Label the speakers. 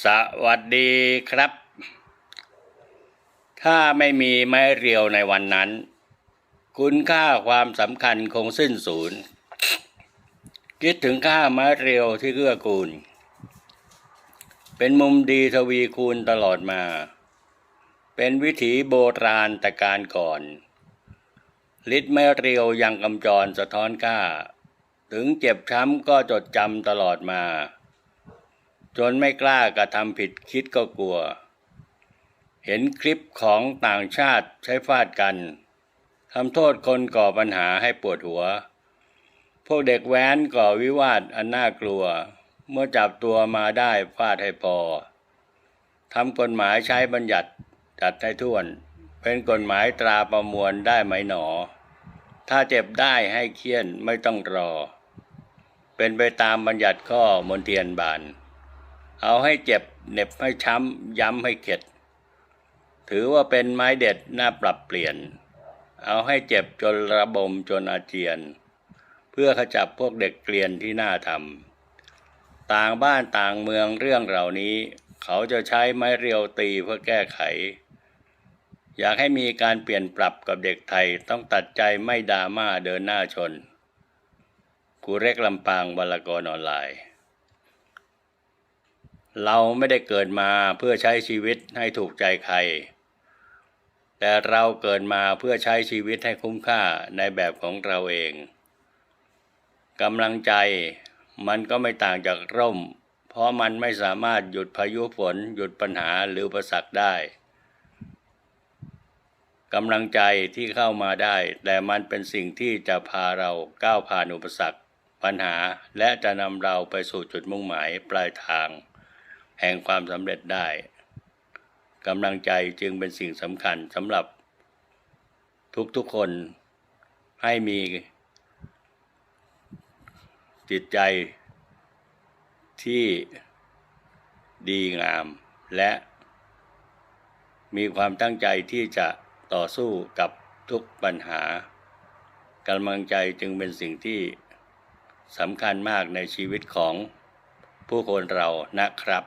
Speaker 1: สวัสดีครับ ถ้าไม่มีไม้เรียวในวันนั้น คุณค่าความสำคัญคงสิ้นสูญ คิดถึงค่าไม้เรียวที่เกื้อกูล เป็นมุมดีทวีคูณตลอดมา เป็นวิถีโบราณแต่การก่อนฤทธิ์ไม้เรียวยังกำจรสะท้อนกล้า ถึงเจ็บช้ำก็จดจำตลอดมา จนไม่กล้ากระทำผิดคิดก็กลัว เห็นคลิปของต่างชาติใช้ฟาดกันทำโทษคนก่อปัญหาให้ปวดหัว พวกเด็กแว้นก่อวิวาทอันน่ากลัว เมื่อจับตัวมาได้ฟาดให้พอทำกฎหมายใช้บัญญัติจัดให้ท่วน เป็นกฎหมายตราประมวลได้ไหมหนอ ถ้าเจ็บได้ให้เคี่ยนไม่ต้องรอ เป็นไปตามบัญญัติข้อมนเทียนบาน เอาให้เจ็บเน็บให้ช้ำ ย้ำให้เข็ด ถือว่าเป็นไม้เด็ดน่าปรับเปลี่ยน เอาให้เจ็บจนระบมจนอาเจียน เพื่อขจับพวกเด็กเกลียนที่น่าทำต่างบ้านต่างเมืองเรื่องเหล่านี้ เขาจะใช้ไม้เรียวตีเพื่อแก้ไข อยากให้มีการเปลี่ยนปรับกับเด็กไทยต้องตัดใจไม่ดราม่าเดินหน้าชน กูเร็กลำปางบรรกรออนไลน์ เราไม่ได้เกิดมาเพื่อใช้ชีวิตให้ถูกใจใคร แต่เราเกิดมาเพื่อใช้ชีวิตให้คุ้มค่าในแบบของเราเองกำลังใจมันก็ไม่ต่างจากร่ม เพราะมันไม่สามารถหยุดพายุฝน หยุดปัญหาหรืออุปสรรคได้กำลังใจที่เข้ามาได้ แต่มันเป็นสิ่งที่จะพาเราก้าวผ่านอุปสรรค ปัญหาและจะนำเราไปสู่จุดมุ่งหมายปลายทาง แห่งความสำเร็จได้กำลังใจจึงเป็นสิ่งสำคัญสำหรับ ทุกๆคนให้มี จิตใจที่ดีงามและมีความตั้งใจที่จะต่อสู้กับทุกปัญหากำลังใจจึงเป็นสิ่งที่สำคัญมากในชีวิตของผู้คนเรานะครับ